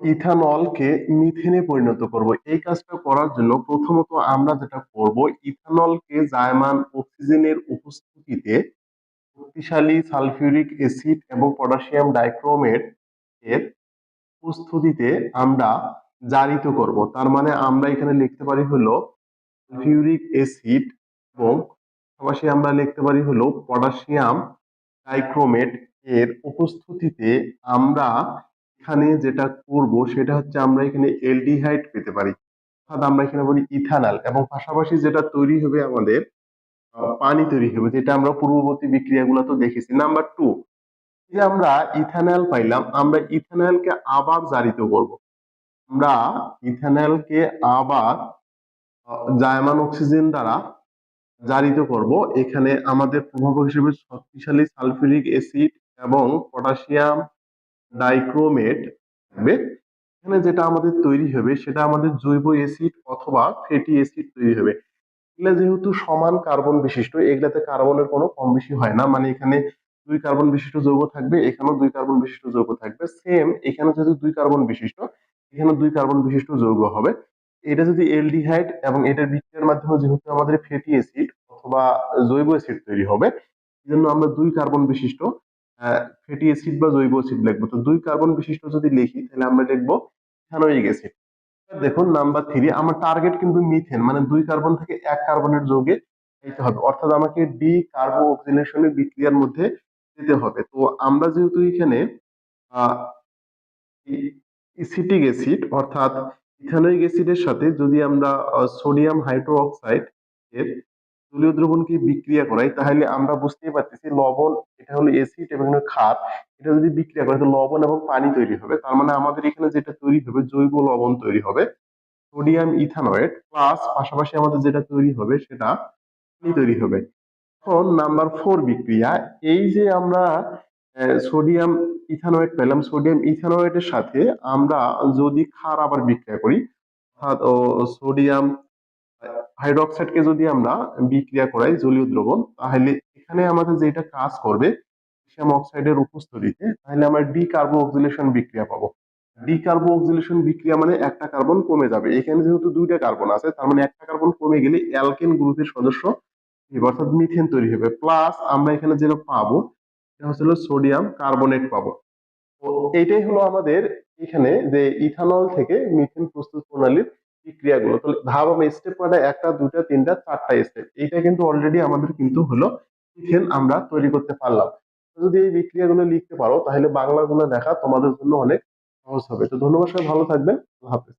ইথানলকে মিথেনে পরিণত করব। এই কাজটা করার জন্য প্রথমত আমরা যেটা করব, ইথানলকে জায়মান অক্সিজেনের উপস্থিতিতে শক্তিশালী সালফিউরিক অ্যাসিড এবং পটাশিয়াম ডাইক্রোমেট এর উপস্থিতিতে আমরা জারিত করব। তার মানে আমরা এখানে লিখতে পারি হলো সালফিউরিক অ্যাসিড এবং পাশাপাশি আমরা লিখতে পারি হলো পটাশিয়াম ডাইক্রোমেট এর উপস্থিতিতে আমরা এখানে যেটা করব সেটা হচ্ছে আমরা এখানে এলডিহাইড পেতে পারি। অর্থাৎ আমরা এখানে বলি ইথানল এবং পাশাপাশি যেটা তৈরি হবে আমাদের পানি তৈরি হবে, যেটা আমরা পূর্ববর্তী বিক্রিয়াগুলো তো দেখেছি। নাম্বার টু যে আমরা ইথানল পাইলাম, আমরা ইথানলকে আবার জারিত করব। আমরা ইথানলকে আবার জায়মান অক্সিজেন দ্বারা জারিত করব। এখানে আমাদের প্রভাবক হিসেবে শক্তিশালী সালফিউরিক অ্যাসিড এবং পটাশিয়াম ডাইক্রোমেট থাকবে এখানে যেটা আমাদের তৈরি হবে, সেটা আমাদের জৈব অ্যাসিড অথবা ফ্যাটি অ্যাসিড তৈরি হবে। এগুলা যেহেতু সমান কার্বন বিশিষ্ট, এগুলাতে কার্বনের কোনো কম বেশি হয় না। মানে এখানে দুই কার্বন বিশিষ্ট যৌগ থাকবে, এখানেও দুই কার্বন বিশিষ্ট যৌগ থাকবে। সেম এখানে যেহেতু দুই কার্বন বিশিষ্ট এখানে দুই কার্বন বিশিষ্ট যৌগ হবে। এটা যদি এলডিহাইড এবং এটার বিক্রিয়ার মাধ্যমে যেহেতু আমাদের ফ্যাটি অ্যাসিড অথবা জৈব অ্যাসিড তৈরি হবে এই জন্য আমরা দুই কার্বন বিশিষ্ট ফ্যাটি অ্যাসিড বা জৈব অ্যাসিড লিখব। তো দুই কার্বন বিশিষ্ট যদি লিখি, তাহলে আমরা লিখব ইথানোয়িক অ্যাসিড দেখুন নাম্বার থ্রি আমার টার্গেট কিন্তু মিথেন মানে দুই কার্বন থেকে এক কার্বনের যৌগে যাইতে হবে। অর্থাৎ আমাকে ডি কার্বো অক্সিডেশনের বিক্রিয়ার মধ্যে যেতে হবে। তো আমরা যেহেতু এখানে ইসিটিক অ্যাসিড অর্থাৎ ইথানোয়িক অ্যাসিডের সাথে যদি আমরা সোডিয়াম হাইড্রোক্সাইড এর জলীয় দ্রবণকে বিক্রিয়া করাই তাহলে আমরা বুঝতেই পারতেছি লবণ, এটা হলো অ্যাসিড এবং ক্ষার এটা যদি বিক্রিয়া করে লবণ এবং পানি তৈরি হবে। তার মানে আমাদের এখানে যেটা তৈরি হবে, জৈব লবণ তৈরি হবে। সোডিয়াম, ইথানয়েড, প্লাস পাশাপাশি আমাদের যেটা তৈরি হবে, সেটা পানি তৈরি হবে। এখন নাম্বার ফোর বিক্রিয়া, এই যে আমরা সোডিয়াম, ইথানয়েড পেলাম। সোডিয়াম, ইথানয়েডের সাথে আমরা যদি ক্ষার আবার বিক্রিয়া করি, অর্থাৎ সোডিয়াম হাইড্রোক্সাইডকে যদি আমরা বিক্রিয়া করাই জলীয় দ্রবণ, তাহলে এখানে আমাদের যেটা কাজ করবে, ক্যালসিয়াম অক্সাইডের উপস্থিতিতে, তাহলে আমরা ডি কার্বো অক্সিলেশন বিক্রিয়া পাবো। ডি কার্বো অক্সিলেশন বিক্রিয়া মানে একটা কার্বন কমে যাবে। এখানে যেহেতু দুইটা কার্বন আছে, তার মানে একটা কার্বন কমে গেলে অ্যালকেন গ্রুপের সদস্য অর্থাৎ মিথেন তৈরি হবে। প্লাস আমরা এখানে যেটা পাবো, সেটা হচ্ছে সোডিয়াম কার্বনেট পাবো। তো এইটাই হলো আমাদের এখানে যে ইথানল থেকে মিথেন প্রস্তুত প্রণালীর বিক্রিয়াগুলো তাহলে ধাপ আমরা স্টেপ কয়টা একটা দুটা তিনটা, চারটা স্টেপ এইটা কিন্তু অলরেডি আমাদের কিন্তু হলো ইথেন আমরা তৈরি করতে পারলাম। যদি এই বিক্রিয়াগুলো লিখতে পারো, তাহলে বাংলাগুলো দেখা তোমাদের জন্য অনেক সহজ হবে। তো ধন্যবাদ সবাই, ভালো থাকবেন। হাফেজ।